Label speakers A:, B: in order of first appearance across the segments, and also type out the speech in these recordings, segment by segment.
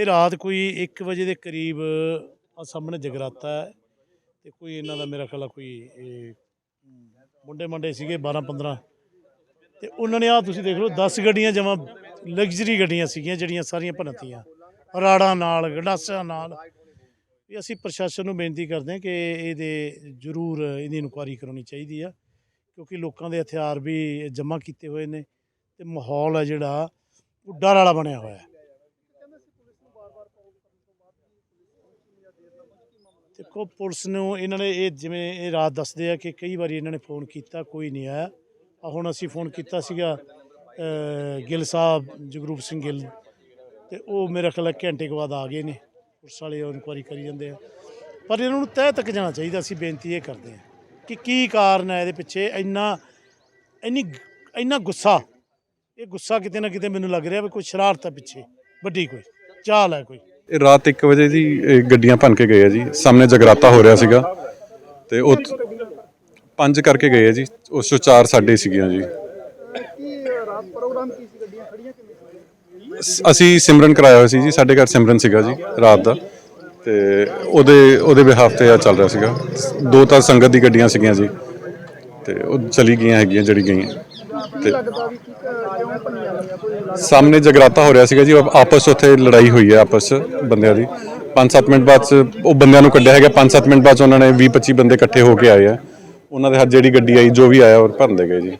A: ਇਹ ਰਾਤ ਕੋਈ 1 ਵਜੇ ਦੇ ਕਰੀਬ ਆ ਸਾਹਮਣੇ ਜਗਰਾਤਾ ਹੈ ਤੇ ਕੋਈ ਇਹਨਾਂ ਦਾ ਮੇਰਾ ਖਿਆਲ ਆ ਕੋਈ ਇਹ, ਮੁੰਡੇ ਮੰਡੇ ਸੀਗੇ 12 15 ਤੇ ਉਹਨਾਂ ਨੇ ਆ ਤੁਸੀਂ ਦੇਖ ਲਓ 10 ਗੱਡੀਆਂ ਜਮਾ ਲਗਜ਼ਰੀ ਗੱਡੀਆਂ ਸੀਗੀਆਂ ਜਿਹੜੀਆਂ ਸਾਰੀਆਂ ਭੰਨਤੀਆਂ। ਰਾੜਾਂ ਨਾਲ ਗੰਡਾਸਿਆਂ ਨਾਲ। ਵੀ ਅਸੀਂ ਪ੍ਰਸ਼ਾਸਨ ਨੂੰ ਬੇਨਤੀ ਕਰਦੇ ਹਾਂ ਕਿ ਇਹਦੇ ਜ਼ਰੂਰ ਇਹਦੀ ਇਨਕੁਆਇਰੀ ਕਰਾਉਣੀ ਚਾਹੀਦੀ ਆ ਕਿਉਂਕਿ ਲੋਕਾਂ ਦੇ ਹਥਿਆਰ ਵੀ ਜਮ੍ਹਾਂ ਕੀਤੇ ਹੋਏ ਨੇ ਤੇ ਮਾਹੌਲ ਹੈ ਜਿਹੜਾ ਉਹ ਡਰ ਵਾਲਾ ਬਣਿਆ ਹੋਇਆ ਦੇਖੋ, ਪੁਲਿਸ ਨੂੰ ਇਹਨਾਂ ਨੇ ਇਹ ਜਿਵੇਂ ਇਹ ਰਾਤ ਦੱਸਦੇ ਆ ਕਿ ਕਈ ਵਾਰੀ ਇਹਨਾਂ ਨੇ ਫੋਨ ਕੀਤਾ, ਕੋਈ ਨਹੀਂ ਆਇਆ। ਆ ਹੁਣ ਅਸੀਂ ਫੋਨ ਕੀਤਾ ਸੀਗਾ ਗਿੱਲ ਸਾਹਿਬ, ਜਗਰੂਪ ਸਿੰਘ ਗਿੱਲ ਤੇ ਉਹ ਮੇਰੇ ਖਿਆਲ ਘੰਟੇ ਕੁ ਬਾਅਦ ਆ ਗਏ ਨੇ। ਪੁਲਿਸ ਵਾਲੇ ਇਨਕੁਆਇਰੀ ਕਰੀ ਜਾਂਦੇ ਆ। ਪਰ ਇਹਨਾਂ ਨੂੰ ਤਹਿ ਤੱਕ ਜਾਣਾ ਚਾਹੀਦਾ, ਅਸੀਂ ਬੇਨਤੀ ਇਹ ਕਰਦੇ ਹਾਂ ਕਿ ਕੀ ਕਾਰਨ ਹੈ ਇਹਦੇ ਪਿੱਛੇ? ਇੰਨਾ, ਇੰਨੀ ਇੰਨਾ ਗੁੱਸਾ, ਇਹ ਗੁੱਸਾ ਕਿਤੇ ਨਾ ਕਿਤੇ ਮੈਨੂੰ ਲੱਗ ਰਿਹਾ ਵੀ ਕੋਈ ਸ਼ਰਾਰਤ ਹੈ ਪਿੱਛੇ। ਵੱਡੀ ਕੋਈ, ਚਾਲ ਹੈ ਕੋਈ।
B: ਇਹ ਰਾਤ 1 ਵਜੇ ਜੀ ਇਹ ਗੱਡੀਆਂ ਭੰਨ ਕੇ ਗਏ ਆ ਜੀ। ਸਾਹਮਣੇ ਜਗਰਾਤਾ ਹੋ ਰਿਹਾ ਸੀਗਾ ਤੇ ਉਹ ਪੰਜ ਕਰਕੇ ਗਏ ਆ ਜੀ। ਉਸ ਚੋਂ ਚਾਰ ਸਾਡੇ ਸੀਗੀਆਂ ਜੀ।
C: ਰਾਤ ਪ੍ਰੋਗਰਾਮ ਕੀ ਸੀ ਗੱਡੀਆਂ ਖੜੀਆਂ ਕਿਵੇਂ
B: ਅਸੀਂ ਸਿਮਰਨ ਕਰਾਇਆ ਹੋਇਆ ਸੀ ਜੀ। ਸਾਡੇ ਘਰ ਸਿਮਰਨ ਸੀਗਾ ਜੀ ਰਾਤ ਦਾ। ਤੇ ਉਹਦੇ ਉਹਦੇ ਬਿਹਾਫ ਤੇ ਆ ਚੱਲ ਰਿਹਾ ਸੀਗਾ। ਦੋ ਤਾਂ ਸੰਗਤ ਦੀ ਗੱਡੀਆਂ ਸੀਗੀਆਂ ਜੀ। ਤੇ ਉਹ ਚਲੀ ਗਈਆਂ ਹੈਗੀਆਂ ਜਿਹੜੀ ਗਈਆਂ। ਸਾਹਮਣੇ ਜਗਰਾਤਾ ਹੋ ਰਿਹਾ ਸੀਗਾ ਜੀ ਆਪਸ ਉੱਥੇ ਲੜਾਈ ਹੋਈ ਹੈ ਆਪਸ ਬੰਦਿਆਂ ਦੀ। 5-7 ਮਿੰਟ ਬਾਅਦ ਉਹ ਬੰਦਿਆਂ ਨੂੰ ਕੱਢਿਆ ਹੈਗਾ 5-7 ਮਿੰਟ ਬਾਅਦ ਉਹਨਾਂ ਨੇ 20-25 ਬੰਦੇ ਇਕੱਠੇ ਹੋ ਕੇ ਆਏ ਆ। ਉਹਨਾਂ ਦੇ ਹੱਥ ਜਿਹੜੀ ਗੱਡੀ ਆਈ ਜੋ ਵੀ ਆਇਆ ਉਹ ਭਰਨ ਦੇ ਗਏ ਜੀ।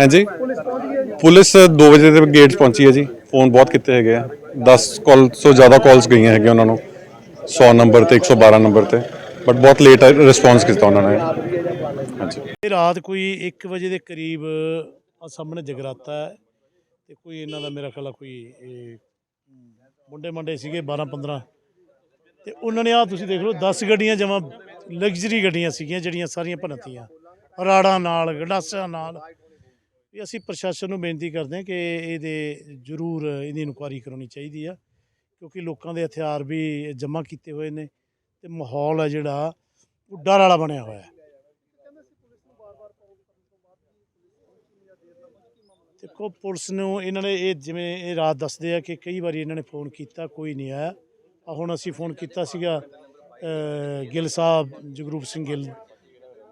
B: ਹਾਂਜੀ
C: ਪੁਲਿਸ ਪਹੁੰਚ ਗਈ ਹੈ ਜੀ?
B: ਪੁਲਿਸ 2 ਵਜੇ ਦੇ ਗੇਟ ਪਹੁੰਚੀ ਹੈ ਜੀ। ਫੋਨ ਬਹੁਤ ਕੀਤੇ ਹੈਗੇ ਆ। 10 ਕਾਲ ਤੋਂ ਜ਼ਿਆਦਾ ਕਾਲਸ ਗਈਆਂ ਹੈਗੀਆਂ ਉਹਨਾਂ ਨੂੰ। 100 ਨੰਬਰ ਤੇ 112 ਨੰਬਰ ਤੇ। ਬਟ ਬਹੁਤ ਲੇਟ ਰਿਸਪੌਂਸ ਕੀਤਾ ਉਹਨਾਂ ਨੇ। ਹਾਂਜੀ।
A: ਇਹ ਰਾਤ ਕੋਈ 1 ਵਜੇ ਦੇ ਕਰੀਬ ਆ ਸਾਹਮਣੇ ਜਗਰਾਤਾ ਹੈ ਤੇ ਕੋਈ ਇਹਨਾਂ ਦਾ ਮੇਰਾ ਖਿਆਲ ਆ ਕੋਈ ਇਹ, ਮੁੰਡੇ ਮੰਡੇ ਸੀਗੇ 12 15 ਤੇ ਉਹਨਾਂ ਨੇ ਆ ਤੁਸੀਂ ਦੇਖ ਲਓ 10 ਗੱਡੀਆਂ ਜਮਾ ਲਗਜ਼ਰੀ ਗੱਡੀਆਂ ਸੀਗੀਆਂ ਜਿਹੜੀਆਂ ਸਾਰੀਆਂ ਭੰਨਤੀਆਂ। ਰਾੜਾਂ ਨਾਲ ਗੰਡਾਸਿਆਂ ਨਾਲ। ਵੀ ਅਸੀਂ ਪ੍ਰਸ਼ਾਸਨ ਨੂੰ ਬੇਨਤੀ ਕਰਦੇ ਹਾਂ ਕਿ ਇਹਦੇ ਜ਼ਰੂਰ ਇਹਦੀ ਇਨਕੁਆਇਰੀ ਕਰਾਉਣੀ ਚਾਹੀਦੀ ਆ ਕਿਉਂਕਿ ਲੋਕਾਂ ਦੇ ਹਥਿਆਰ ਵੀ ਜਮ੍ਹਾਂ ਕੀਤੇ ਹੋਏ ਨੇ। ਤੇ ਮਾਹੌਲ ਹੈ ਜਿਹੜਾ, ਉਹ ਡਰ ਵਾਲਾ ਬਣਿਆ ਹੋਇਆ ਹੈ। ਦੇਖੋ, ਪੁਲਿਸ ਨੂੰ ਇਹਨਾਂ ਨੇ ਇਹ ਜਿਵੇਂ ਇਹ ਰਾਤ ਦੱਸਦੇ ਆ ਕਿ ਕਈ ਵਾਰੀ ਇਹਨਾਂ ਨੇ ਫੋਨ ਕੀਤਾ, ਕੋਈ ਨਹੀਂ ਆਇਆ। ਆ ਹੁਣ ਅਸੀਂ ਫੋਨ ਕੀਤਾ ਸੀਗਾ ਗਿੱਲ ਸਾਹਿਬ, ਜਗਰੂਪ ਸਿੰਘ ਗਿੱਲ।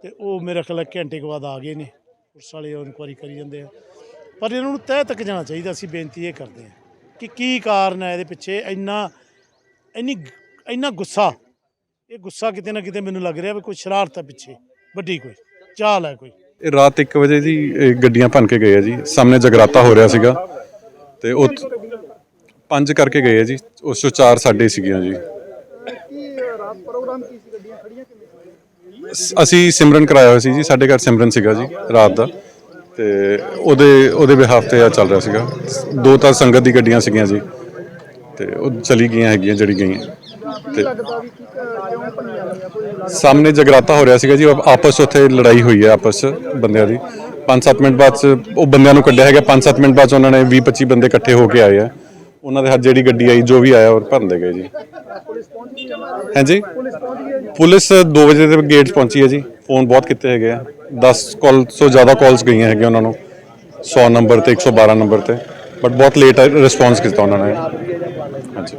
A: ਤੇ ਉਹ ਮੇਰੇ ਖਿਆਲ ਘੰਟੇ ਕੁ ਬਾਅਦ ਆ ਗਏ ਨੇ। ਪੁਲਿਸ ਵਾਲੇ ਇਨਕੁਆਇਰੀ ਕਰੀ ਜਾਂਦੇ ਆ। ਪਰ ਇਹਨਾਂ ਨੂੰ ਤਹਿ ਤੱਕ ਜਾਣਾ ਚਾਹੀਦਾ, ਅਸੀਂ ਬੇਨਤੀ ਇਹ ਕਰਦੇ ਹਾਂ ਕਿ ਕੀ ਕਾਰਨ ਹੈ ਇਹਦੇ ਪਿੱਛੇ ਇੰਨਾ, ਇੰਨੀ, ਇੰਨਾ ਗੁੱਸਾ ਇਹ ਗੁੱਸਾ ਕਿਤੇ ਨਾ ਕਿਤੇ ਮੈਨੂੰ ਲੱਗ ਰਿਹਾ ਵੀ ਕੋਈ ਸ਼ਰਾਰਤ ਹੈ ਪਿੱਛੇ। ਵੱਡੀ ਕੋਈ। ਚਾਲ ਹੈ ਕੋਈ।
B: ਇਹ ਰਾਤ 1 ਵਜੇ ਜੀ ਇਹ ਗੱਡੀਆਂ ਭੰਨ ਕੇ ਗਏ ਆ ਜੀ। ਸਾਹਮਣੇ ਜਗਰਾਤਾ ਹੋ ਰਿਹਾ ਸੀਗਾ। ਤੇ ਉਹ ਪੰਜ ਕਰਕੇ ਗਏ ਆ ਜੀ। ਉਸ ਚੋਂ ਚਾਰ ਸਾਡੇ ਸੀਗੀਆਂ ਜੀ।
C: ਰਾਤ ਪ੍ਰੋਗਰਾਮ ਕੀ ਸੀ ਗੱਡੀਆਂ ਖੜੀਆਂ ਕਿਵੇਂ
B: ਅਸੀਂ ਸਿਮਰਨ ਕਰਾਇਆ ਹੋਇਆ ਸੀ ਜੀ। ਸਾਡੇ ਘਰ ਸਿਮਰਨ ਸੀਗਾ ਜੀ ਰਾਤ ਦਾ। ਤੇ ਉਹਦੇ ਉਹਦੇ ਬਿਹਾਫ ਤੇ ਆ ਚੱਲ ਰਿਹਾ ਸੀਗਾ। ਦੋ ਤਾਂ ਸੰਗਤ ਦੀ ਗੱਡੀਆਂ ਸੀਗੀਆਂ ਜੀ। ਤੇ ਉਹ ਚਲੀ ਗਈਆਂ ਹੈਗੀਆਂ, ਜਿਹੜੀ ਗਈਆਂ। ਸਾਹਮਣੇ ਜਗਰਾਤਾ ਹੋ ਰਿਹਾ ਸੀਗਾ ਜੀ ਆਪਸ ਉੱਥੇ ਲੜਾਈ ਹੋਈ ਹੈ ਆਪਸ ਬੰਦਿਆਂ ਦੀ। 5-7 ਮਿੰਟ ਬਾਅਦ ਉਹ ਬੰਦਿਆਂ ਨੂੰ ਕੱਢਿਆ ਹੈਗਾ 5-7 ਮਿੰਟ ਬਾਅਦ ਉਹਨਾਂ ਨੇ 20-25 ਬੰਦੇ ਇਕੱਠੇ ਹੋ ਕੇ ਆਏ ਆ। ਉਹਨਾਂ ਦੇ ਹੱਥ ਜਿਹੜੀ ਗੱਡੀ ਆਈ ਜੋ ਵੀ ਆਇਆ ਉਹ ਭਰਨ ਦੇ ਗਏ ਜੀ। ਹਾਂਜੀ?
C: ਪੁਲਿਸ ਪਹੁੰਚ ਗਈ ਹੈ ਜੀ?
B: ਪੁਲਿਸ 2 ਵਜੇ ਦੇ ਗੇਟ ਪਹੁੰਚੀ ਹੈ ਜੀ। ਫੋਨ ਬਹੁਤ ਕੀਤੇ ਹੈਗੇ ਆ। 10 ਕਾਲ ਤੋਂ ਜ਼ਿਆਦਾ ਕਾਲਸ ਗਈਆਂ ਹੈਗੀਆਂ ਉਹਨਾਂ ਨੂੰ। 100 ਨੰਬਰ ਤੇ 112 ਨੰਬਰ ਤੇ। ਬਟ ਬਹੁਤ ਲੇਟ ਰਿਸਪੌਂਸ ਕੀਤਾ ਉਹਨਾਂ ਨੇ। ਹਾਂਜੀ।